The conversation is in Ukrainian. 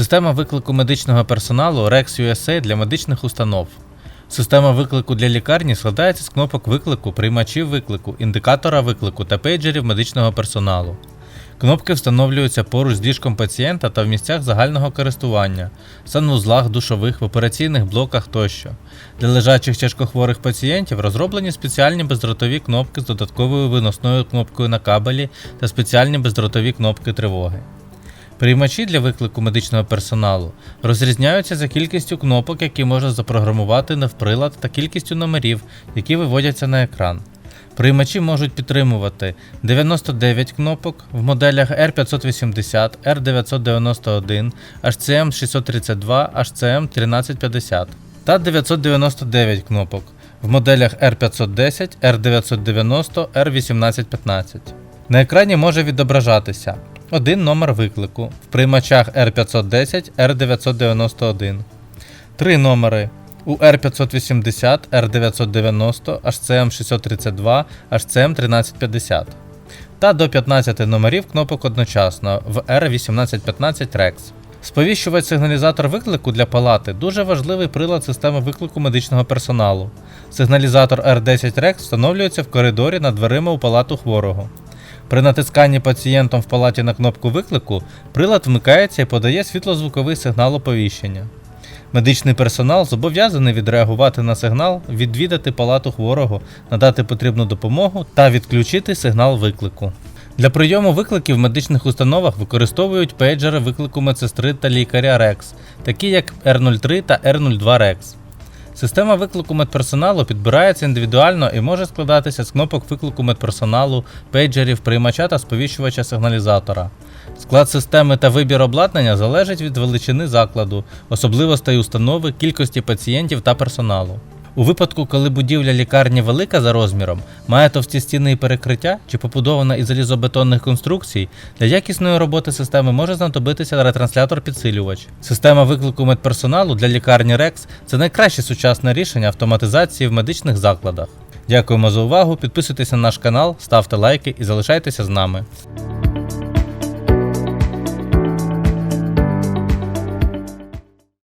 Система виклику медичного персоналу Rex USA для медичних установ. Система виклику для лікарні складається з кнопок виклику, приймачів виклику, індикатора виклику та пейджерів медичного персоналу. Кнопки встановлюються поруч з ліжком пацієнта та в місцях загального користування, санвузлах, душових, в операційних блоках тощо. Для лежачих тяжкохворих пацієнтів розроблені спеціальні бездротові кнопки з додатковою виносною кнопкою на кабелі та спеціальні бездротові кнопки тривоги. Приймачі для виклику медичного персоналу розрізняються за кількістю кнопок, які можна запрограмувати на прилад, та кількістю номерів, які виводяться на екран. Приймачі можуть підтримувати 99 кнопок в моделях R580, R991, HCM 632, HCM 1350 та 999 кнопок в моделях R510, R990, R1815. На екрані може відображатися один номер виклику в приймачах R510, R991, три номери у R580, R990, HCM 632, HCM 1350 та до 15 номерів кнопок одночасно в R1815 REX. Сповіщувач сигналізатор виклику для палати дуже важливий прилад системи виклику медичного персоналу. Сигналізатор R10 REX встановлюється в коридорі над дверима у палату хворого. При натисканні пацієнтом в палаті на кнопку виклику прилад вмикається і подає світлозвуковий сигнал оповіщення. Медичний персонал зобов'язаний відреагувати на сигнал, відвідати палату хворого, надати потрібну допомогу та відключити сигнал виклику. Для прийому викликів в медичних установах використовують пейджери виклику медсестри та лікаря REX, такі як R03 та R02 REX. Система виклику медперсоналу підбирається індивідуально і може складатися з кнопок виклику медперсоналу, пейджерів, приймача та сповіщувача сигналізатора. Склад системи та вибір обладнання залежить від величини закладу, особливостей установи, кількості пацієнтів та персоналу. У випадку, коли будівля лікарні велика за розміром, має товсті стіни і перекриття чи побудована із залізобетонних конструкцій, для якісної роботи системи може знадобитися ретранслятор-підсилювач. Система виклику медперсоналу для лікарні REX – це найкраще сучасне рішення автоматизації в медичних закладах. Дякуємо за увагу, підписуйтесь на наш канал, ставте лайки і залишайтеся з нами.